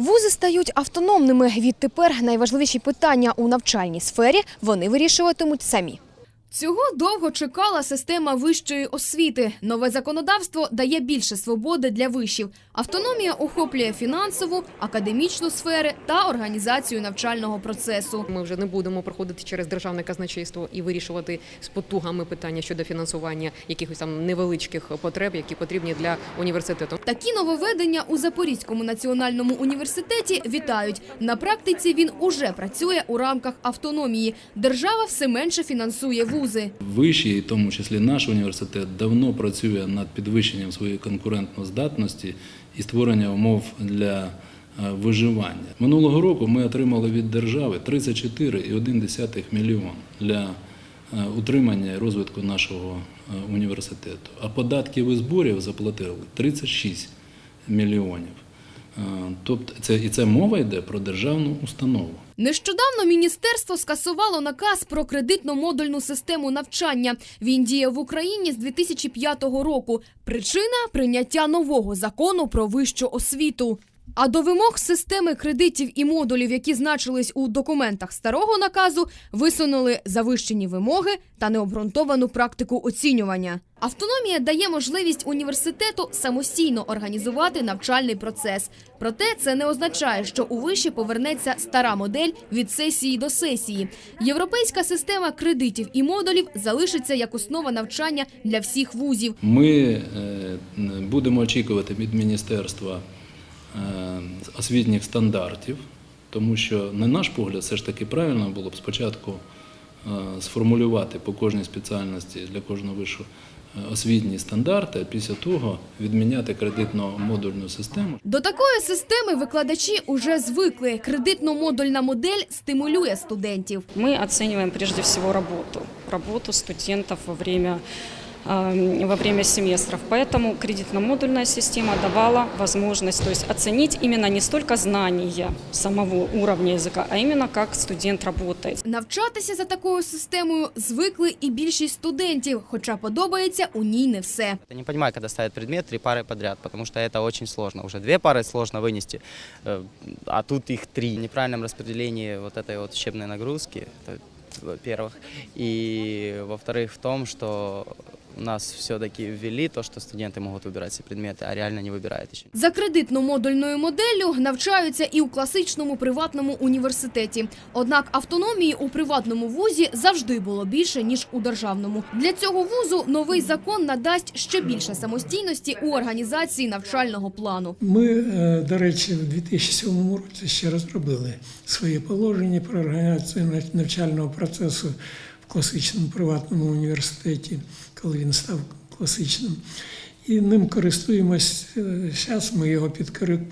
Вузи стають автономними. Відтепер найважливіші питання у навчальній сфері вони вирішуватимуть самі. Цього довго чекала система вищої освіти. Нове законодавство дає більше свободи для вишів. Автономія охоплює фінансову, академічну сфери та організацію навчального процесу. Ми вже не будемо проходити через державне казначейство і вирішувати з потугами питання щодо фінансування якихось там невеличких потреб, які потрібні для університету. Такі нововведення у Запорізькому національному університеті вітають. На практиці він уже працює у рамках автономії. Держава все менше фінансує вузи. Вищий, і в тому числі наш університет, давно працює над підвищенням своєї конкурентноздатності і створення умов для е, виживання. Минулого року ми отримали від держави 34,1 мільйон для е, утримання і розвитку нашого е, університету. А податків і зборів заплатили 36 мільйонів. Е, Тобто це і це мова йде про державну установу. Нещодавно міністерство скасувало наказ про кредитно-модульну систему навчання. Він діє в Україні з 2005 року. Причина прийняття нового закону про вищу освіту. А до вимог системи кредитів і модулів, які значились у документах старого наказу, висунули завищені вимоги та необґрунтовану практику оцінювання. Автономія дає можливість університету самостійно організувати навчальний процес. Проте це не означає, що у виші повернеться стара модель від сесії до сесії. Європейська система кредитів і модулів залишиться як основа навчання для всіх вузів. Ми е, будемо очікувати від міністерства освітніх стандартів, тому що, на наш погляд, все ж таки правильно було б спочатку е, сформулювати по кожній спеціальності для кожного вишу е, освітні стандарти, а після того відміняти кредитно-модульну систему. До такої системи викладачі уже звикли. Кредитно-модульна модель стимулює студентів. Мы оцениваем прежде всего работу, работу студентов во время во время семестров. Поэтому кредитно-модульная система давала возможность то есть оценить именно не столько знания самого уровня языка, а именно как студент работает. Навчатися за такою системою звикли і більшість студентів, хоча подобається у ній не все. Я не понимаю, когда ставят предмет три пары подряд, потому что это очень сложно. Уже две пары сложно вынести, э, а тут их три. В неправильном распределении вот этой вот учебной нагрузки, это во-первых. И во-вторых, в том, что у нас все-таки ввели то, что студенты могут выбирать все предметы, а реально не выбирают еще. За кредитно-модульною моделлю навчаються і у класичному приватному університеті. Однак автономії у приватному вузі завжди було більше ніж у державному. Для цього вузу новий закон надасть ще більше самостійності у організації навчального плану. Ми, е, до речі, в 2007 році ще розробили своє положення про організацію нав- навчального процесу в класичному приватному університеті, коли він став класичним. І ним користуємось зараз. Ми його підкори-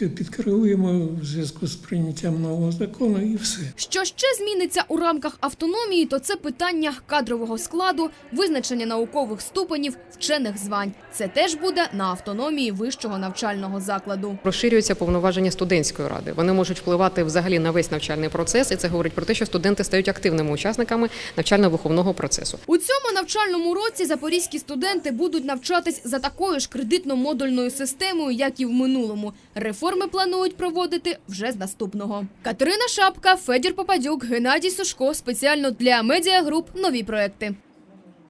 під- підкоригуємо в зв'язку з прийняттям нового закону і все. Що ще зміниться у рамках автономії, то це питання кадрового складу, визначення наукових ступенів, вчених звань. Це теж буде на автономії вищого навчального закладу. Розширюються повноваження студентської ради. Вони можуть впливати взагалі на весь навчальний процес, і це говорить про те, що студенти стають активними учасниками навчально-виховного процесу. У цьому навчальному році запорізькі студенти будуть навчатись за такою ж кредитно-модульною системою, як і в минулому. Реформи планують проводити вже з наступного. Катерина Шапка, Федір Попадюк, Геннадій Сушко. Спеціально для медіагруп нові проекти.